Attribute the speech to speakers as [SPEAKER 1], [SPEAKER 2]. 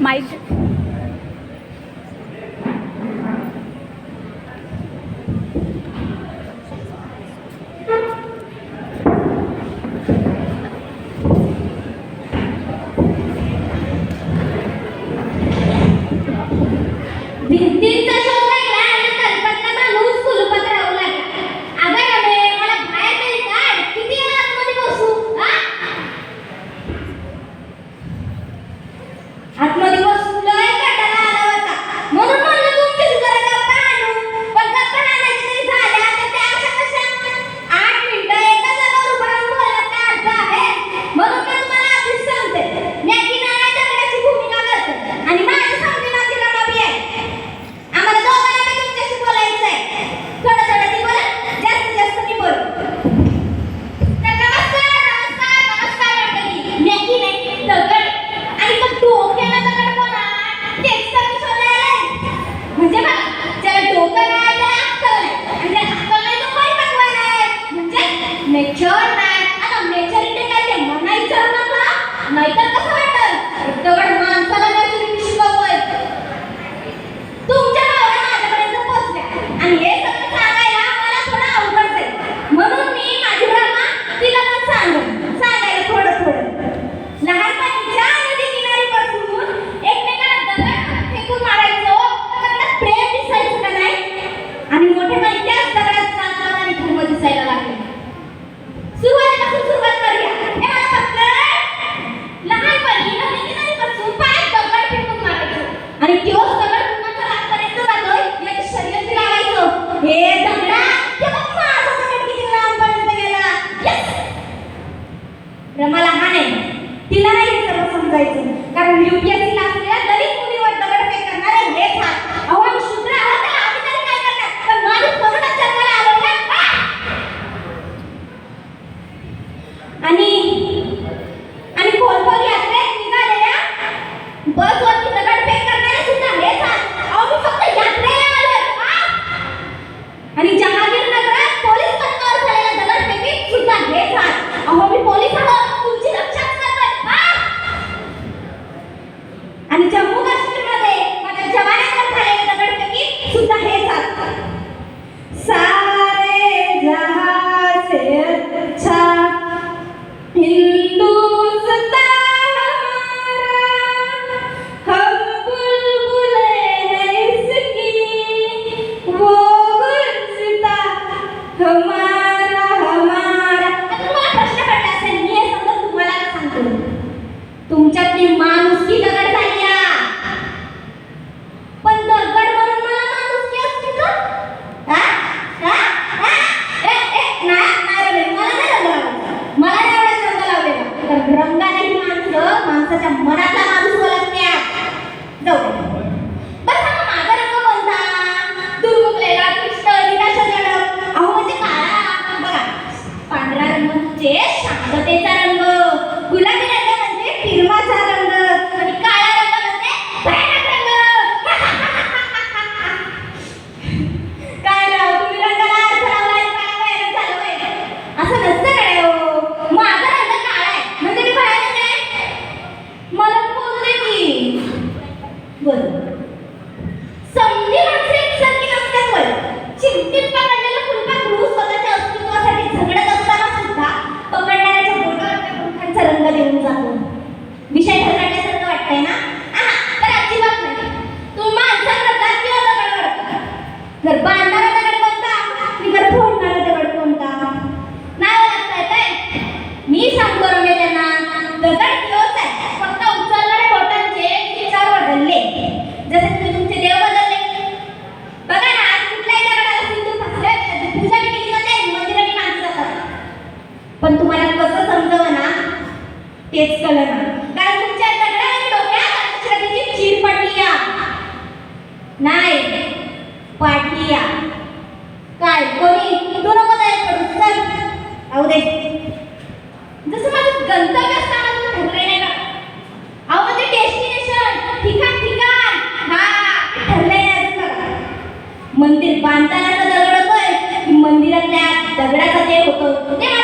[SPEAKER 1] mas तिला नाही सर्व समजायचं. कारण युपीएससीला असलेल्या माझी माणुसकी दगड झाली पण दगड म्हणून मला माणुसकी असते का? हा? माणसं माणसाच्या मनातला माणूस ओळखण्यात जाऊ बस रंग कोणता? दुर्मुखलेला कृष्ण अहो म्हणजे, म्हणजे शांततेचा रंग. जसे तुम्ही तुमचे देव बदलले. बघा ना आज कुठल्याही दगडाला सिंदूर फासले पूजा केली जाते मंदिरात माणसं पण तुम्हाला कसं समजावं ना तेच कलर मंदिर बांधताना दगड होतोय मंदिरातल्या दगडाचा ते होतो. ते